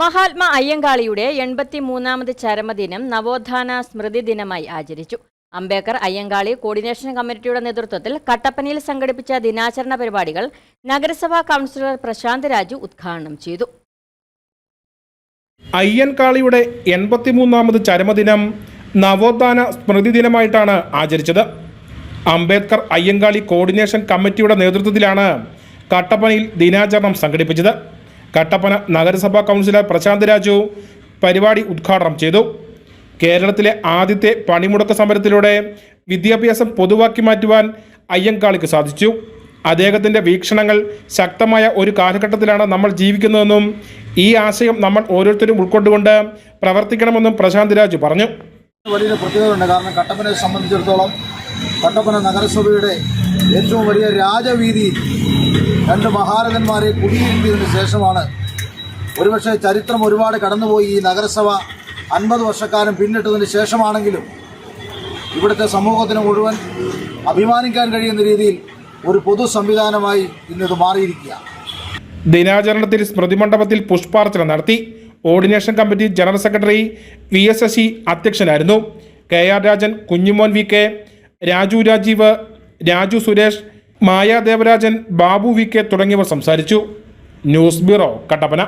മഹാത്മാ അയ്യങ്കാളിയുടെ എൺപത്തി മൂന്നാമത് ചരമദിനം നവോത്ഥാന സ്മൃതി ദിനമായി ആചരിച്ചു. അംബേദ്കർ അയ്യങ്കാളി കോർഡിനേഷൻ കമ്മിറ്റിയുടെ നേതൃത്വത്തിൽ കട്ടപ്പനയിൽ സംഘടിപ്പിച്ച ദിനാചരണ പരിപാടികൾ നഗരസഭാ കൗൺസിലർ പ്രശാന്ത് രാജു ഉദ്ഘാടനം ചെയ്തു. അയ്യൻകാളിയുടെ എൺപത്തിമൂന്നാമത് ചരമദിനം നവോത്ഥാന സ്മൃതി ദിനമായിട്ടാണ് ആചരിച്ചത്. അംബേദ്കർ അയ്യങ്കാളി കോർഡിനേഷൻ കമ്മിറ്റിയുടെ നേതൃത്വത്തിലാണ് കട്ടപ്പനയിൽ ദിനാചരണം സംഘടിപ്പിച്ചത്. കട്ടപ്പന നഗരസഭാ കൗൺസിലർ പ്രശാന്ത് രാജു പരിപാടി ഉദ്ഘാടനം ചെയ്തു. കേരളത്തിലെ ആദ്യത്തെ പണിമുടക്ക് സമരത്തിലൂടെ വിദ്യാഭ്യാസം പൊതുവാക്കി മാറ്റുവാൻ അയ്യങ്കാളിക്ക് സാധിച്ചു. അദ്ദേഹത്തിന്റെ വീക്ഷണങ്ങൾ ശക്തമായ ഒരു കാലഘട്ടത്തിലാണ് നമ്മൾ ജീവിക്കുന്നതെന്നും ഈ ആശയം നമ്മൾ ഓരോരുത്തരും ഉൾക്കൊണ്ടുകൊണ്ട് പ്രവർത്തിക്കണമെന്നും പ്രശാന്ത് രാജു പറഞ്ഞു. വലിയ പ്രത്യേകതയുണ്ട്. കാരണം കട്ടപ്പനയെ സംബന്ധിച്ചിടത്തോളം കട്ടപ്പന നഗരസഭയുടെ ഏറ്റവും വലിയ രാജവീതി രണ്ട് മഹാരഥന്മാരെ കുടിയിരുത്തിയതിന് ശേഷമാണ് ഒരുപക്ഷെ ചരിത്രം ഒരുപാട് കടന്നുപോയി ഈ നഗരസഭ അൻപത് വർഷക്കാലം പിന്നിട്ടതിന് ശേഷമാണെങ്കിലും ഇവിടുത്തെ സമൂഹത്തിന് മുഴുവൻ അഭിമാനിക്കാൻ കഴിയുന്ന രീതിയിൽ ഒരു പൊതു സംവിധാനമായി ഇന്നത് മാറിയിരിക്കുക ദിനാചരണത്തിൽ സ്മൃതിമണ്ഡപത്തിൽ പുഷ്പാർച്ചന നടത്തി. Ordination committee general secretary V S Sasi അധ്യക്ഷനായിരുന്നു. K R Rajan Kunjumon V K Raju Rajeev Raju Suresh Maya Devarajan Babu V K തുടങ്ങിയവർ സംസാരിച്ചു. News bureau Kattappana.